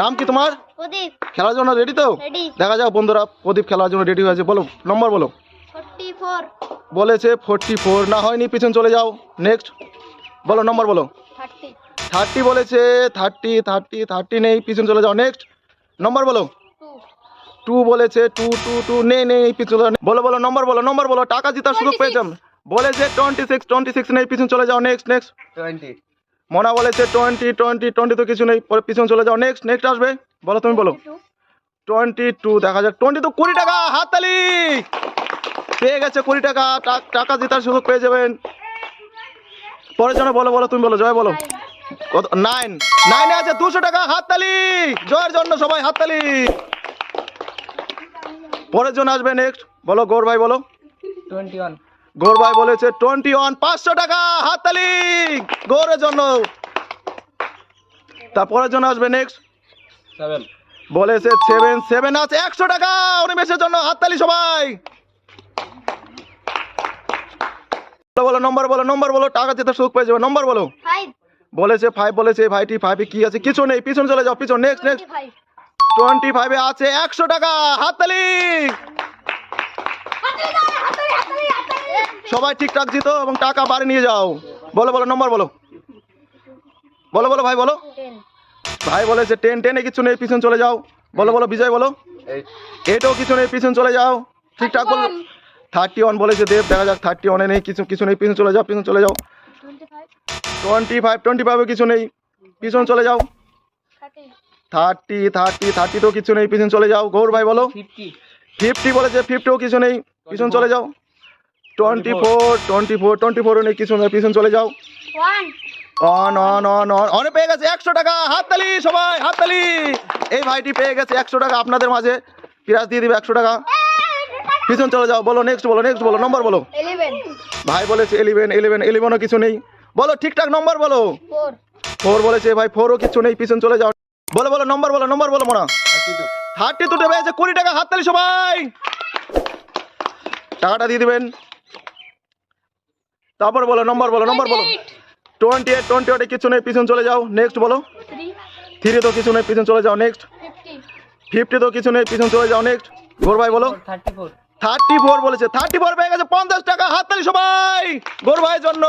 নাম কি তোমার? প্রদীপ। খেলার জন্য রেডি তো? রেডি দেখা যাক বন্ধুরা প্রদীপ খেলার জন্য রেডি হয়েছে। বলো নম্বর বলো। বলেছে ফোরটি ফোর না হয়নি পিছন চলে যাও। নেক্সট বলো নম্বর বলো। থার্টি বলেছে থার্টি থার্টি থার্টি নেই পিছন চলে যাও। নেক্সট নম্বর বলো। টু টু বলেছে টু টু টু নেই নেই পিছন চলে যাও। বলো বলো নম্বর বলো নম্বর বলো। টাকা জিতার সুযোগ 26 পেয়েছেন বলেছে টোয়েন্টি সিক্স টোয়েন্টি সিক্স নেই পিছন চলে যাও। নেক্সট নেক্সট টোয়েন্টি মোনা বলেছে টোয়েন্টি টোয়েন্টি টোয়েন্টি তো কিছু নেই পরে পিছনে চলে যাও। নেক্সট নেক্সট আসবে। বলো তুমি বলো। টোয়েন্টি টু দেখা যাক। টোয়েন্টি তো কুড়ি টাকা হাততালি! পেয়ে গেছে কুড়ি টাকা টাকা জেতার সুযোগ পেয়ে যাবেন। পরের জন্য বলো বলো তুমি বলো জয় বলো। কত নাইন নাইনে আছে দুশো টাকা হাততালি! জয়ের জন্য সবাই হাততালি! পরের জন্য আসবে নেক্সট বলো গৌর ভাই বলো। টোয়েন্টি ওয়ান গৌর ভাই বলেছে টোয়েন্টি ওয়ান পাঁচশো টাকা হাততালি গৌরের জন্য। তারপরের জন্য আসবে নেক্সট সেভেন বলেছে সেভেন সেভেন আছে একশো টাকা অনিমেষের জন্য হাততালি সবাই। বলো বলো নম্বর বলো নম্বর বলো টাকা যেতে সুখ পেয়ে যাবে নম্বর বলো। বলেছে ফাইভ বলেছে ভাইটি ফাইভে কি আছে কিছু নেই পিছন চলে যাও পিছন নেক্সট নেক্সট টোয়েন্টি ফাইভে আছে একশো টাকা হাততালি। সবাই ঠিকঠাক জিতো এবং টাকা বাড়ি নিয়ে যাও। বলো বলো নম্বর বলো। বলো বলো ভাই বলো। ভাই বলেছে টেন টেনে কিছু নেই পিছন চলে যাও। বলো বলো বিজয় বলো। এটাও কিছু নেই পিছন চলে যাও। ঠিকঠাক বলো থার্টি ওয়ান বলেছে দেব দেখা যাক থার্টি ওয়ানে নেই কিছু কিছু নেই পিছন চলে যাও পিছন চলে যাও। টোয়েন্টি ফাইভ টোয়েন্টি ফাইভ কিছু নেই পিছন চলে যাও। থার্টি থার্টি থার্টি থার্টি তো কিছু নেই পিছন চলে যাও। গৌর ভাই বলো। ফিফটি ফিফটি বলেছে ফিফটিও কিছু নেই পিছন চলে যাও। Twenty four twenty four twenty ফোরও নেই কিছু নেই পিছন চলে যাও। One on on on on অনে পেয়ে গেছে একশো টাকা। হাততালি সবাই হাততালি। এই ভাইটি পেয়ে গেছে একশো টাকা আপনাদের মাঝে। পিরাজ দিয়ে দিবে একশো টাকা। পিছন চলে যাও বলো নেক্সট বলো নেক্সট বলো নম্বর বলো। ভাই বলেছে ইলেভেন ইলেভেন ইলেভেনও কিছু নেই। বলো ঠিকঠাক নম্বর বলো। ফোর বলেছে ভাই ফোরও কিছু নেই পিছন চলে যাও। বলো বলো নম্বর বলো নম্বর বলো মোনা। থার্টি টু থার্টি দুটো পেয়েছে কুড়ি টাকা হাততালি সবাই। টাকাটা দিয়ে দিবেন। তারপর বলো নম্বর বলো নম্বর বলো। টোয়েন্টি এইট টোয়েন্টি এইটে কিছু নেই পিছন চলে যাও। নেক্সট বলো। থ্রি তো কিছু নেই পিছন চলে যাও। নেক্সট ফিফটি তো কিছু নেই পিছন চলে যাও। নেক্সট গোর ভাই বলো। থার্টি ফোর থার্টি ফোর বলেছে। থার্টি ফোর পেয়ে গেছে পঞ্চাশ টাকা হাততালি সবাই। গোর ভাইয়ের জন্য।